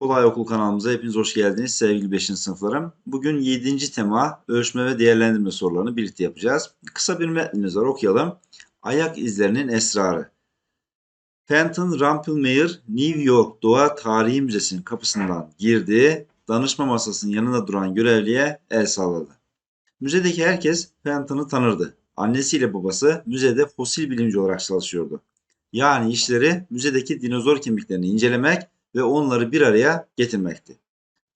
Kolay Okul kanalımıza hepiniz hoş geldiniz sevgili 5. sınıflarım. Bugün 7. tema ölçme ve değerlendirme sorularını birlikte yapacağız. Kısa bir metnimiz var okuyalım. Ayak izlerinin esrarı. Fenton Rumpelmayer New York Doğa Tarihi Müzesi'nin kapısından girdi. Danışma masasının yanında duran görevliye el salladı. Müzedeki herkes Fenton'ı tanırdı. Annesiyle babası müzede fosil bilimci olarak çalışıyordu. Yani işleri müzedeki dinozor kemiklerini incelemek ve onları bir araya getirmekti.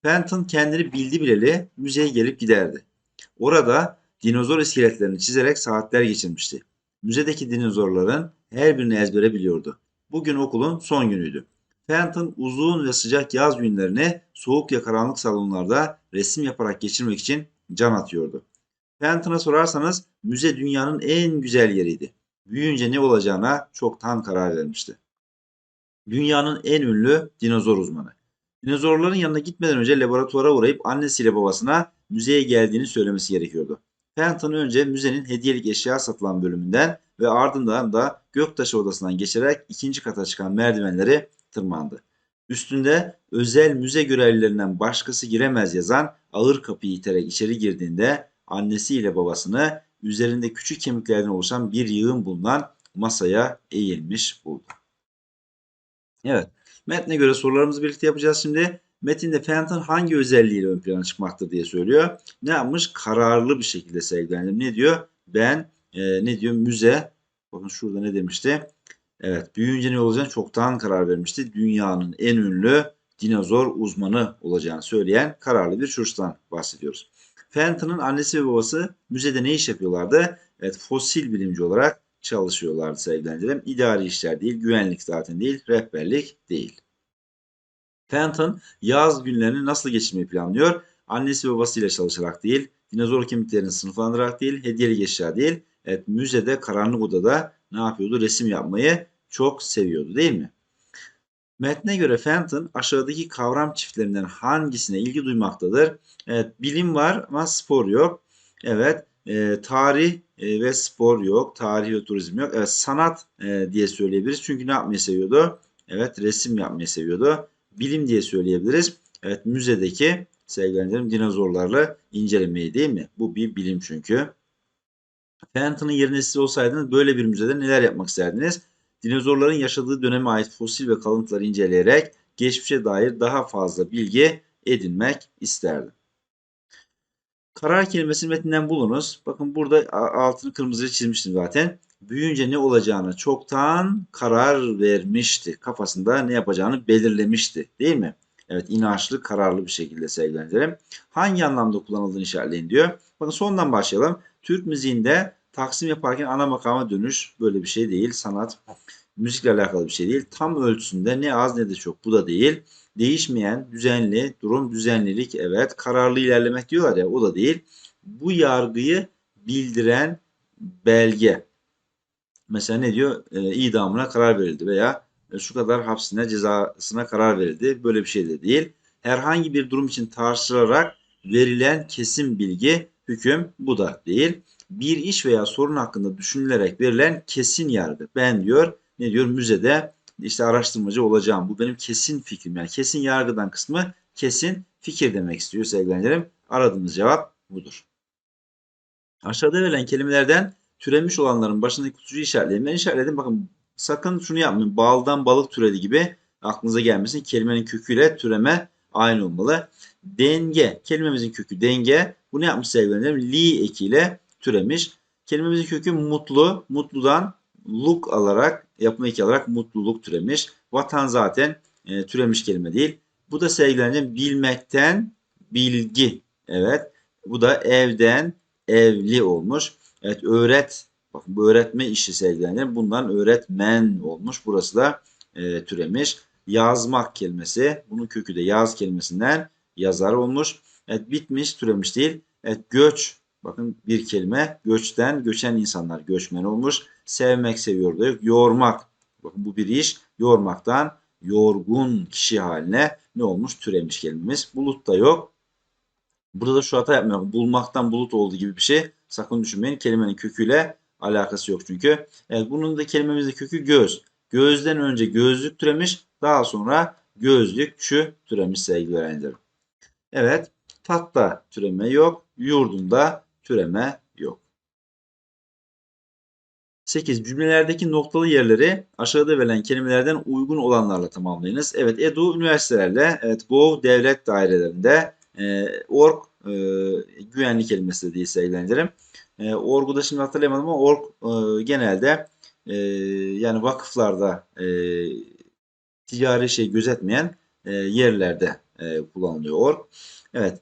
Fenton kendini bildi bileli müzeye gelip giderdi. Orada dinozor iskeletlerini çizerek saatler geçirmişti. Müzedeki dinozorların her birini ezbere biliyordu. Bugün okulun son günüydü. Fenton uzun ve sıcak yaz günlerini soğuk ya karanlık salonlarda resim yaparak geçirmek için can atıyordu. Fenton'a sorarsanız müze dünyanın en güzel yeriydi. Büyüyünce ne olacağına çoktan karar vermişti dünyanın en ünlü dinozor uzmanı. Dinozorların yanına gitmeden önce laboratuvara uğrayıp annesiyle babasına müzeye geldiğini söylemesi gerekiyordu. Fenton önce müzenin hediyelik eşya satılan bölümünden ve ardından da göktaşı odasından geçerek ikinci kata çıkan merdivenleri tırmandı. Üstünde özel müze görevlilerinden başkası giremez yazan ağır kapıyı iterek içeri girdiğinde annesiyle babasını üzerinde küçük kemiklerden oluşan bir yığın bulunan masaya eğilmiş buldu. Evet. Metne göre sorularımızı birlikte yapacağız şimdi. Metinde Fenton hangi özelliğiyle ön plana çıkmaktır diye söylüyor. Ne yapmış? Kararlı bir şekilde sergilendim. Ne diyor? Ben e, ne diyor? Müze. Bakın şurada ne demişti? Evet. Büyüyünce ne olacağını çoktan karar vermişti. Dünyanın en ünlü dinozor uzmanı olacağını söyleyen kararlı bir çocuktan bahsediyoruz. Fenton'ın annesi ve babası müzede ne iş yapıyorlardı? Evet. Fosil bilimci olarak çalışıyorlardı sevgili İdari işler değil, güvenlik zaten değil, rehberlik değil. Fenton yaz günlerini nasıl geçirmeyi planlıyor? Annesi ve babasıyla çalışarak değil, dinozor kemiklerini sınıflandırarak değil, hediyeli eşya değil. Evet müzede karanlık odada ne yapıyordu? Resim yapmayı çok seviyordu değil mi? Metne göre Fenton aşağıdaki kavram çiftlerinden hangisine ilgi duymaktadır? Evet bilim var ama spor yok. Evet e, tarih e, ve spor yok. Tarih ve turizm yok. Evet sanat e, diye söyleyebiliriz. Çünkü ne yapmayı seviyordu? Evet resim yapmayı seviyordu. Bilim diye söyleyebiliriz. Evet müzedeki sevgilendirim dinozorlarla incelemeyi değil mi? Bu bir bilim çünkü. Fenton'ın yerine siz olsaydınız böyle bir müzede neler yapmak isterdiniz? Dinozorların yaşadığı döneme ait fosil ve kalıntıları inceleyerek geçmişe dair daha fazla bilgi edinmek isterdim. Karar kelimesini metinden bulunuz. Bakın burada altını kırmızıya çizmiştim zaten. Büyüyünce ne olacağını çoktan karar vermişti. Kafasında ne yapacağını belirlemişti. Değil mi? Evet inançlı kararlı bir şekilde sevgilendirelim. Hangi anlamda kullanıldığını işaretleyin diyor. Bakın sondan başlayalım. Türk müziğinde taksim yaparken ana makama dönüş böyle bir şey değil. Sanat müzikle alakalı bir şey değil. Tam ölçüsünde ne az ne de çok bu da değil. Değişmeyen, düzenli, durum düzenlilik evet. Kararlı ilerlemek diyorlar ya o da değil. Bu yargıyı bildiren belge. Mesela ne diyor? E, idamına karar verildi veya e, şu kadar hapsine cezasına karar verildi. Böyle bir şey de değil. Herhangi bir durum için tartışılarak verilen kesin bilgi, hüküm bu da değil. Bir iş veya sorun hakkında düşünülerek verilen kesin yargı. Ben diyor ne diyor müzede işte araştırmacı olacağım. Bu benim kesin fikrim. Yani kesin yargıdan kısmı kesin fikir demek istiyor sevgilerim. Aradığımız cevap budur. Aşağıda verilen kelimelerden türemiş olanların başındaki kutucuğu işaretleyin. Ben işaretledim. Bakın sakın şunu yapmayın. Baldan balık türedi gibi aklınıza gelmesin. Kelimenin köküyle türeme aynı olmalı. Denge. Kelimemizin kökü denge. Bu ne yapmış sevgilerim? Li ekiyle türemiş. Kelimemizin kökü mutlu. Mutludan luk alarak yapma eki alarak mutluluk türemiş. Vatan zaten e, türemiş kelime değil. Bu da sevgilerim bilmekten bilgi. Evet. Bu da evden evli olmuş. Evet öğret. Bakın bu öğretme işi sevgilerim. Bundan öğretmen olmuş. Burası da e, türemiş. Yazmak kelimesi. Bunun kökü de yaz kelimesinden yazar olmuş. Evet bitmiş türemiş değil. Evet göç Bakın bir kelime göçten göçen insanlar göçmen olmuş. Sevmek seviyor da yok. Yormak. Bakın bu bir iş. Yormaktan yorgun kişi haline ne olmuş? Türemiş kelimemiz. Bulut da yok. Burada da şu hata yapmıyorum. Bulmaktan bulut oldu gibi bir şey. Sakın düşünmeyin. Kelimenin köküyle alakası yok çünkü. Evet bunun da kelimemizde kökü göz. Gözden önce gözlük türemiş. Daha sonra gözlükçü türemiş sevgili öğrencilerim. Evet. Tatta türeme yok. Yurdunda türeme yok. 8. Cümlelerdeki noktalı yerleri aşağıda verilen kelimelerden uygun olanlarla tamamlayınız. Evet, EDU üniversitelerle, evet, GOV devlet dairelerinde, e, ORG e, güvenlik kelimesi de değil sevgilendirim. E, ORG'u da şimdi hatırlayamadım ama ORG e, genelde e, yani vakıflarda e, ticari şey gözetmeyen e, yerlerde e, kullanılıyor ORG. Evet,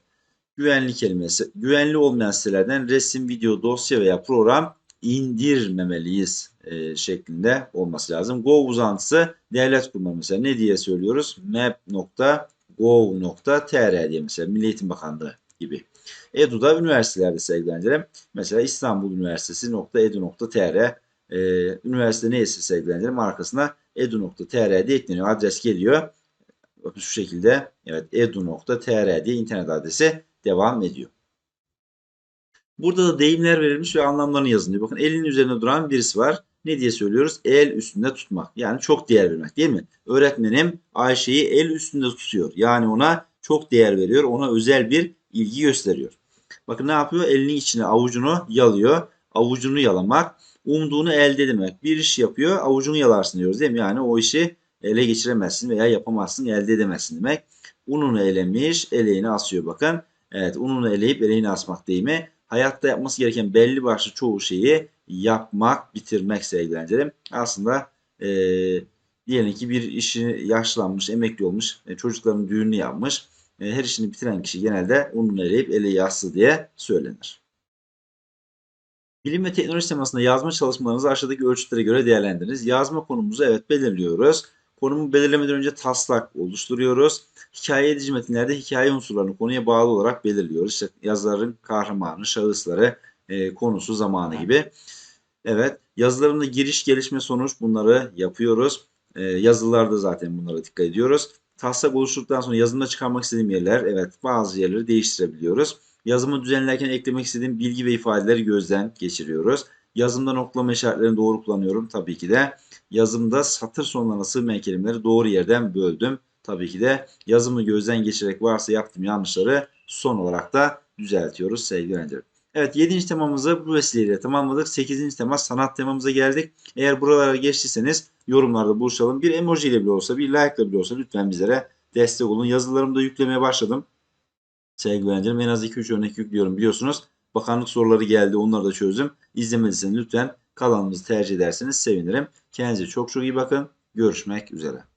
güvenli kelimesi. Güvenli olmayan sitelerden resim, video, dosya veya program indirmemeliyiz e, şeklinde olması lazım. Gov uzantısı devlet kurumları mesela ne diye söylüyoruz? map.gov.tr diye mesela Milli Eğitim Bakanlığı gibi. EDU'da üniversitelerde sevgilendirelim. Mesela İstanbul Üniversitesi .edu.tr e, üniversite neyse sevgilendirelim arkasına edu.tr diye ekleniyor. Adres geliyor. Bakın şu şekilde evet edu.tr diye internet adresi devam ediyor. Burada da deyimler verilmiş ve anlamlarını yazın diyor. Bakın elin üzerinde duran birisi var. Ne diye söylüyoruz? El üstünde tutmak. Yani çok değer vermek değil mi? Öğretmenim Ayşe'yi el üstünde tutuyor. Yani ona çok değer veriyor. Ona özel bir ilgi gösteriyor. Bakın ne yapıyor? Elinin içine avucunu yalıyor. Avucunu yalamak. Umduğunu elde demek. Bir iş yapıyor. Avucunu yalarsın diyoruz değil mi? Yani o işi ele geçiremezsin veya yapamazsın, elde edemezsin demek. Ununu elemiş, eleğini asıyor bakın. Evet, ununu eleyip eleğini asmak deyimi hayatta yapması gereken belli başlı çoğu şeyi yapmak, bitirmek sevgilendirim. Aslında e, diyelim ki bir işi yaşlanmış, emekli olmuş, e, çocukların düğününü yapmış. E, her işini bitiren kişi genelde ununu eleyip eleği yassı diye söylenir. Bilim ve teknoloji temasında yazma çalışmalarınızı aşağıdaki ölçütlere göre değerlendiriniz. Yazma konumuzu evet belirliyoruz. Konumu belirlemeden önce taslak oluşturuyoruz. Hikaye edici metinlerde hikaye unsurlarını konuya bağlı olarak belirliyoruz. İşte yazarın kahramanı, şahısları, e, konusu, zamanı gibi. Evet, yazılarında giriş, gelişme, sonuç bunları yapıyoruz. E, yazılarda zaten bunlara dikkat ediyoruz. Taslak oluşturduktan sonra yazımda çıkarmak istediğim yerler, evet bazı yerleri değiştirebiliyoruz. Yazımı düzenlerken eklemek istediğim bilgi ve ifadeleri gözden geçiriyoruz. Yazımda noktalama işaretlerini doğru kullanıyorum tabii ki de. Yazımda satır sonlarına sığmayan kelimeleri doğru yerden böldüm. Tabii ki de yazımı gözden geçirerek varsa yaptığım yanlışları son olarak da düzeltiyoruz sevgili öğrencilerim. Evet 7. temamızı bu vesileyle tamamladık. 8. tema sanat temamıza geldik. Eğer buralara geçtiyseniz yorumlarda buluşalım. Bir emoji ile bile olsa bir like ile bile olsa lütfen bizlere destek olun. Yazılarımı da yüklemeye başladım. Sevgili öğrencilerim en az 2-3 örnek yüklüyorum biliyorsunuz. Bakanlık soruları geldi onları da çözdüm. İzlemediyseniz lütfen kanalımızı tercih ederseniz sevinirim. Kendinize çok çok iyi bakın. Görüşmek üzere.